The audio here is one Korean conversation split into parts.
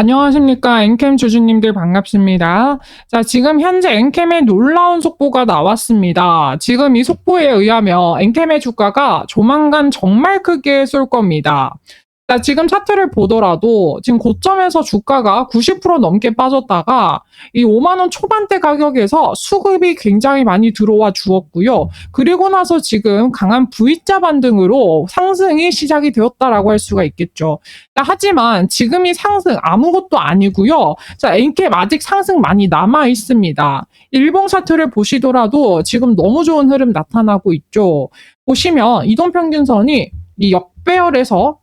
안녕하십니까. 엔캠 주주님들 반갑습니다. 자, 지금 현재 엔캠의 놀라운 속보가 나왔습니다. 지금 이 속보에 의하면 엔캠의 주가가 조만간 정말 크게 쏠 겁니다. 자, 지금 차트를 보더라도 지금 고점에서 주가가 90% 넘게 빠졌다가 이 5만 원 초반대 가격에서 수급이 굉장히 많이 들어와 주었고요. 그리고 나서 지금 강한 V자 반등으로 상승이 시작이 되었다라고 할 수가 있겠죠. 자, 하지만 지금 이 상승 아무것도 아니고요. 자, 엔캡 아직 상승 많이 남아 있습니다. 일봉 차트를 보시더라도 지금 너무 좋은 흐름 나타나고 있죠. 보시면 이동평균선이 이 역배열에서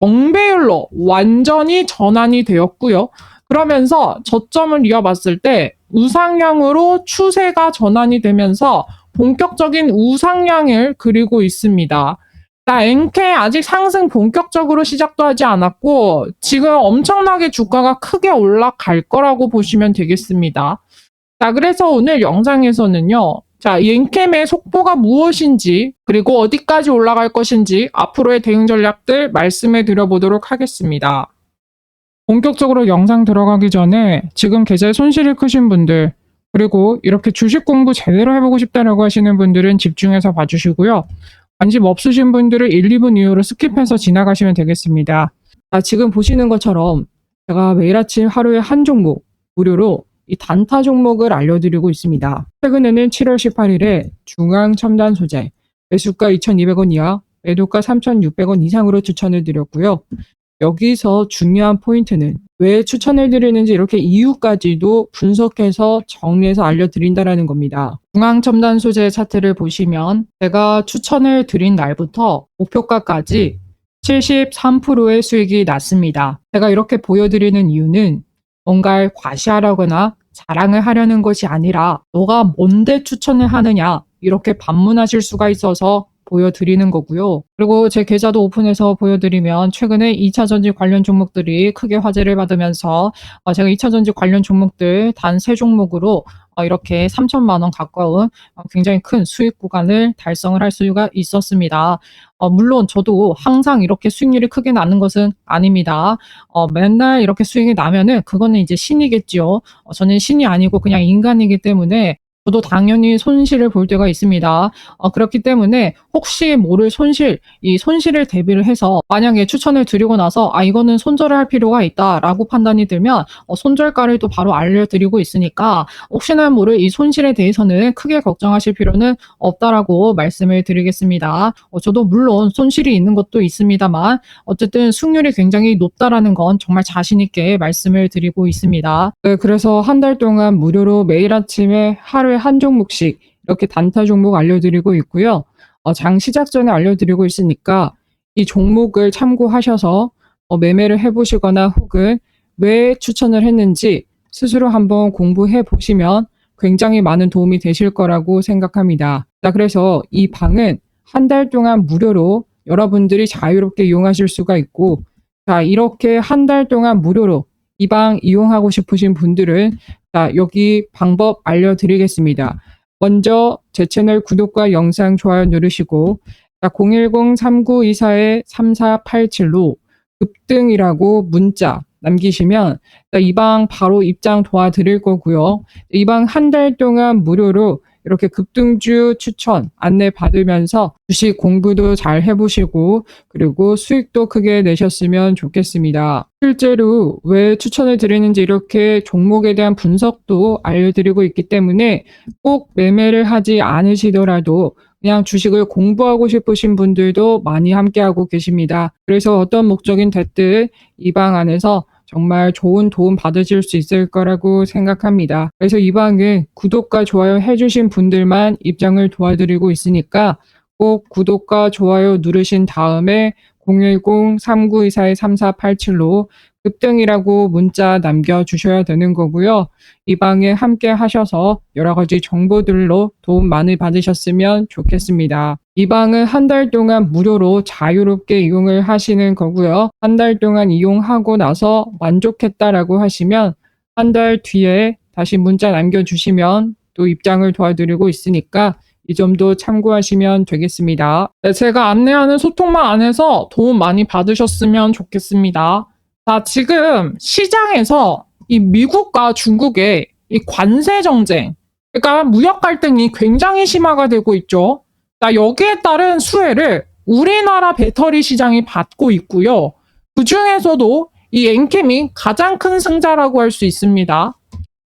정배율로 완전히 전환이 되었고요. 그러면서 저점을 이어봤을 때 우상향으로 추세가 전환이 되면서 본격적인 우상향을 그리고 있습니다. 자, 엔케 아직 상승 본격적으로 시작도 하지 않았고 지금 엄청나게 주가가 크게 올라갈 거라고 보시면 되겠습니다. 자, 그래서 오늘 영상에서는요. 자, 이 엔캠의 속보가 무엇인지, 그리고 어디까지 올라갈 것인지, 앞으로의 대응 전략들 말씀해 드려보도록 하겠습니다. 본격적으로 영상 들어가기 전에 지금 계좌에 손실이 크신 분들, 그리고 이렇게 주식 공부 제대로 해보고 싶다라고 하시는 분들은 집중해서 봐주시고요. 관심 없으신 분들은 1, 2분 이후로 스킵해서 지나가시면 되겠습니다. 자, 지금 보시는 것처럼 제가 매일 아침 하루에 한 종목 무료로 이 단타 종목을 알려드리고 있습니다. 최근에는 7월 18일에 중앙 첨단 소재 매수가 2,200원 이하, 매도가 3,600원 이상으로 추천을 드렸고요. 여기서 중요한 포인트는 왜 추천을 드리는지 이렇게 이유까지도 분석해서 정리해서 알려드린다라는 겁니다. 중앙 첨단 소재 차트를 보시면 제가 추천을 드린 날부터 목표가까지 73%의 수익이 났습니다. 제가 이렇게 보여드리는 이유는 뭔가를 과시하려거나 자랑을 하려는 것이 아니라 너가 뭔데 추천을 하느냐? 이렇게 반문하실 수가 있어서 보여드리는 거고요. 그리고 제 계좌도 오픈해서 보여드리면 최근에 2차 전지 관련 종목들이 크게 화제를 받으면서 어, 제가 2차 전지 관련 종목들 단 세 종목으로 어, 이렇게 3천만 원 가까운 어, 굉장히 큰 수익 구간을 달성을 할 수가 있었습니다. 어, 물론 저도 항상 이렇게 수익률이 크게 나는 것은 아닙니다. 어, 맨날 이렇게 수익이 나면은 그거는 이제 신이겠죠. 어, 저는 신이 아니고 그냥 인간이기 때문에 저도 당연히 손실을 볼 때가 있습니다. 어, 그렇기 때문에 혹시 모를 손실, 이 손실을 대비를 해서 만약에 추천을 드리고 나서 아 이거는 손절을 할 필요가 있다라고 판단이 들면 어, 손절가를 또 바로 알려드리고 있으니까 혹시나 모를 이 손실에 대해서는 크게 걱정하실 필요는 없다라고 말씀을 드리겠습니다. 어, 저도 물론 손실이 있는 것도 있습니다만 어쨌든 수익률이 굉장히 높다라는 건 정말 자신 있게 말씀을 드리고 있습니다. 네, 그래서 한 달 동안 무료로 매일 아침에 하루에 한 종목씩 이렇게 단타 종목 알려드리고 있고요. 어, 장 시작 전에 알려드리고 있으니까 이 종목을 참고하셔서 어, 매매를 해보시거나 혹은 왜 추천을 했는지 스스로 한번 공부해 보시면 굉장히 많은 도움이 되실 거라고 생각합니다. 자, 그래서 이 방은 한 달 동안 무료로 여러분들이 자유롭게 이용하실 수가 있고, 자, 이렇게 한 달 동안 무료로 이 방 이용하고 싶으신 분들은 자, 여기 방법 알려드리겠습니다. 먼저 제 채널 구독과 영상 좋아요 누르시고 010-3924-3487로 급등이라고 문자 남기시면 이 방 바로 입장 도와드릴 거고요. 이 방 한 달 동안 무료로 이렇게 급등주 추천 안내 받으면서 주식 공부도 잘 해보시고 그리고 수익도 크게 내셨으면 좋겠습니다. 실제로 왜 추천을 드리는지 이렇게 종목에 대한 분석도 알려드리고 있기 때문에 꼭 매매를 하지 않으시더라도 그냥 주식을 공부하고 싶으신 분들도 많이 함께하고 계십니다. 그래서 어떤 목적인 됐든 이 방 안에서 정말 좋은 도움 받으실 수 있을 거라고 생각합니다. 그래서 이 방은 구독과 좋아요 해주신 분들만 입장을 도와드리고 있으니까 꼭 구독과 좋아요 누르신 다음에 010-3924-3487로 급등이라고 문자 남겨주셔야 되는 거고요. 이 방에 함께 하셔서 여러 가지 정보들로 도움 많이 받으셨으면 좋겠습니다. 이 방은 한 달 동안 무료로 자유롭게 이용을 하시는 거고요. 한 달 동안 이용하고 나서 만족했다라고 하시면 한 달 뒤에 다시 문자 남겨주시면 또 입장을 도와드리고 있으니까 이 점도 참고하시면 되겠습니다. 네, 제가 안내하는 소통망 안에서 도움 많이 받으셨으면 좋겠습니다. 자, 지금 시장에서 이 미국과 중국의 이 관세 정쟁, 그러니까 무역 갈등이 굉장히 심화가 되고 있죠. 자, 여기에 따른 수혜를 우리나라 배터리 시장이 받고 있고요. 그 중에서도 이 엔캠이 가장 큰 승자라고 할 수 있습니다.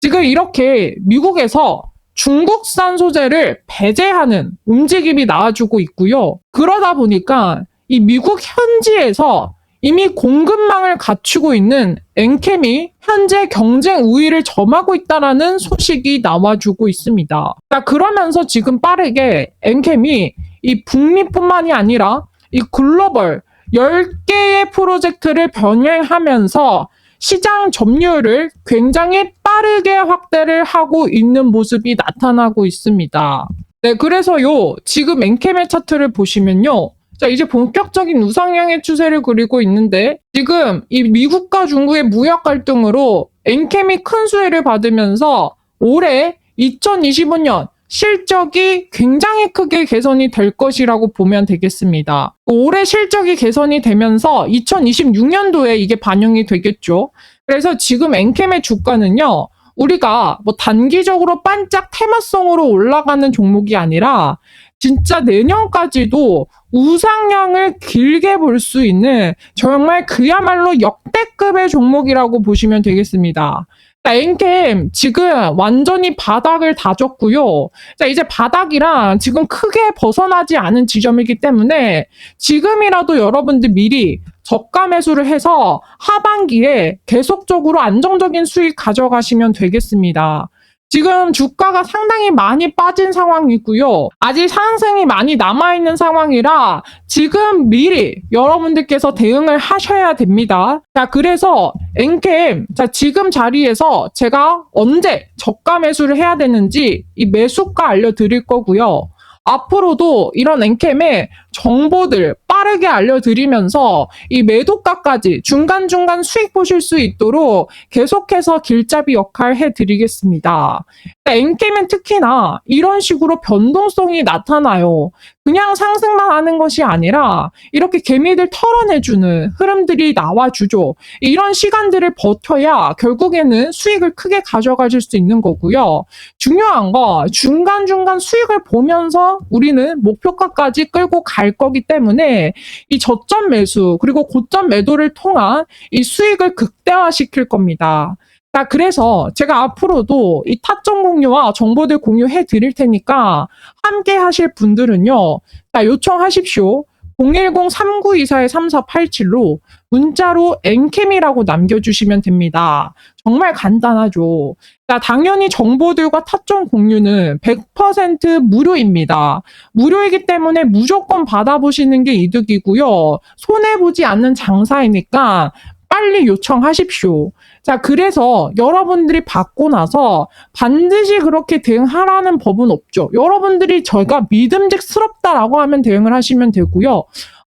지금 이렇게 미국에서 중국산 소재를 배제하는 움직임이 나와주고 있고요. 그러다 보니까 이 미국 현지에서 이미 공급망을 갖추고 있는 엔캠이 현재 경쟁 우위를 점하고 있다라는 소식이 나와주고 있습니다. 자, 그러면서 지금 빠르게 엔캠이 이 북미뿐만이 아니라 이 글로벌 10개의 프로젝트를 병행하면서 시장 점유율을 굉장히 빠르게 확대를 하고 있는 모습이 나타나고 있습니다. 네, 그래서요, 지금 엔캠의 차트를 보시면요. 자, 이제 본격적인 우상향의 추세를 그리고 있는데, 지금 이 미국과 중국의 무역 갈등으로 엔캠이 큰 수혜를 받으면서 올해 2025년 실적이 굉장히 크게 개선이 될 것이라고 보면 되겠습니다. 올해 실적이 개선이 되면서 2026년도에 이게 반영이 되겠죠. 그래서 지금 엔캠의 주가는요, 우리가 뭐 단기적으로 반짝 테마성으로 올라가는 종목이 아니라 진짜 내년까지도 우상향을 길게 볼 수 있는 정말 그야말로 역대급의 종목이라고 보시면 되겠습니다. 자, 엔캠 지금 완전히 바닥을 다졌고요. 자, 이제 바닥이랑 지금 크게 벗어나지 않은 지점이기 때문에 지금이라도 여러분들 미리 저가 매수를 해서 하반기에 계속적으로 안정적인 수익 가져가시면 되겠습니다. 지금 주가가 상당히 많이 빠진 상황이고요. 아직 상승이 많이 남아있는 상황이라 지금 미리 여러분들께서 대응을 하셔야 됩니다. 자, 그래서 엔캠, 자, 지금 자리에서 제가 언제 저가 매수를 해야 되는지 이 매수가 알려드릴 거고요. 앞으로도 이런 엔캠의 정보들 빠르게 알려드리면서 이 매도가까지 중간중간 수익 보실 수 있도록 계속해서 길잡이 역할 해드리겠습니다. 엔캠은 특히나 이런 식으로 변동성이 나타나요. 그냥 상승만 하는 것이 아니라 이렇게 개미들 털어내주는 흐름들이 나와주죠. 이런 시간들을 버텨야 결국에는 수익을 크게 가져가실 수 있는 거고요. 중요한 거 중간중간 수익을 보면서 우리는 목표가까지 끌고 갈 거기 때문에 이 저점 매수 그리고 고점 매도를 통한 이 수익을 극대화시킬 겁니다. 자, 그래서 제가 앞으로도 이 타점 공유와 정보들 공유해 드릴 테니까 함께 하실 분들은요. 자, 요청하십시오. 010-3924-3487로 문자로 엔캠이라고 남겨주시면 됩니다. 정말 간단하죠. 자, 당연히 정보들과 타점 공유는 100% 무료입니다. 무료이기 때문에 무조건 받아보시는 게 이득이고요. 손해보지 않는 장사이니까 빨리 요청하십시오. 자, 그래서 여러분들이 받고 나서 반드시 그렇게 대응하라는 법은 없죠. 여러분들이 저희가 믿음직스럽다라고 하면 대응을 하시면 되고요.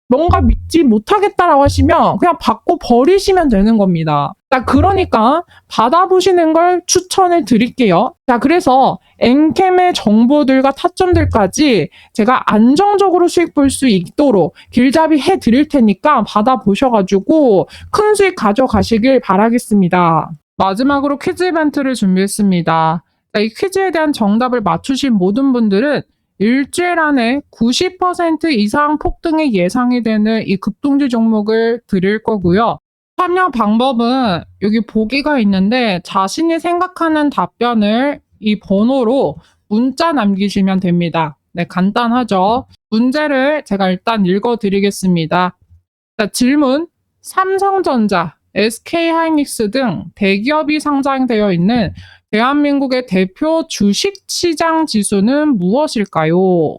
뭔가 믿지 못하겠다라고 하시면 그냥 받고 버리시면 되는 겁니다. 자, 그러니까 받아보시는 걸 추천을 드릴게요. 자, 그래서 엔캠의 정보들과 타점들까지 제가 안정적으로 수익 볼 수 있도록 길잡이 해 드릴 테니까 받아보셔가지고 큰 수익 가져가시길 바라겠습니다. 마지막으로 퀴즈 이벤트를 준비했습니다. 자, 이 퀴즈에 대한 정답을 맞추신 모든 분들은 일주일 안에 90% 이상 폭등이 예상이 되는 이 급등주 종목을 드릴 거고요. 참여 방법은 여기 보기가 있는데 자신이 생각하는 답변을 이 번호로 문자 남기시면 됩니다. 네, 간단하죠. 문제를 제가 일단 읽어 드리겠습니다. 자, 질문. 삼성전자, SK하이닉스 등 대기업이 상장되어 있는 대한민국의 대표 주식시장 지수는 무엇일까요?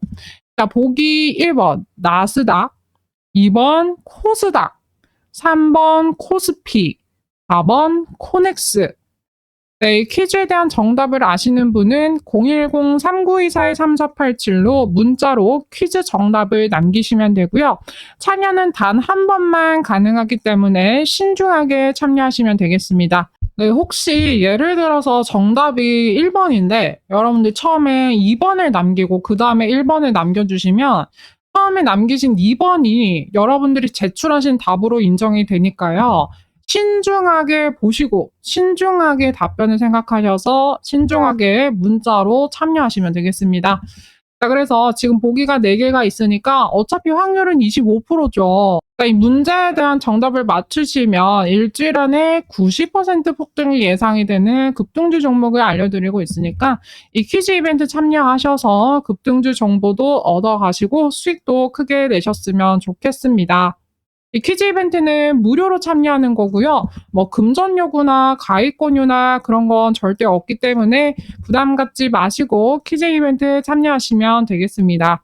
자, 보기 1번 나스닥, 2번 코스닥, 3번 코스피, 4번 코넥스. 네, 이 퀴즈에 대한 정답을 아시는 분은 010-3924-3487로 문자로 퀴즈 정답을 남기시면 되고요. 참여는 단 한 번만 가능하기 때문에 신중하게 참여하시면 되겠습니다. 네, 혹시 예를 들어서 정답이 1번인데 여러분들 처음에 2번을 남기고 그 다음에 1번을 남겨주시면 처음에 남기신 2번이 여러분들이 제출하신 답으로 인정이 되니까요. 신중하게 보시고 신중하게 답변을 생각하셔서 신중하게 문자로 참여하시면 되겠습니다. 자, 그래서 지금 보기가 4개가 있으니까 어차피 확률은 25%죠. 그러니까 이 문제에 대한 정답을 맞추시면 일주일 안에 90% 폭등이 예상이 되는 급등주 종목을 알려드리고 있으니까 이 퀴즈 이벤트 참여하셔서 급등주 정보도 얻어가시고 수익도 크게 내셨으면 좋겠습니다. 이 퀴즈 이벤트는 무료로 참여하는 거고요. 뭐 금전 요구나 가입권유나 그런 건 절대 없기 때문에 부담 갖지 마시고 퀴즈 이벤트 참여하시면 되겠습니다.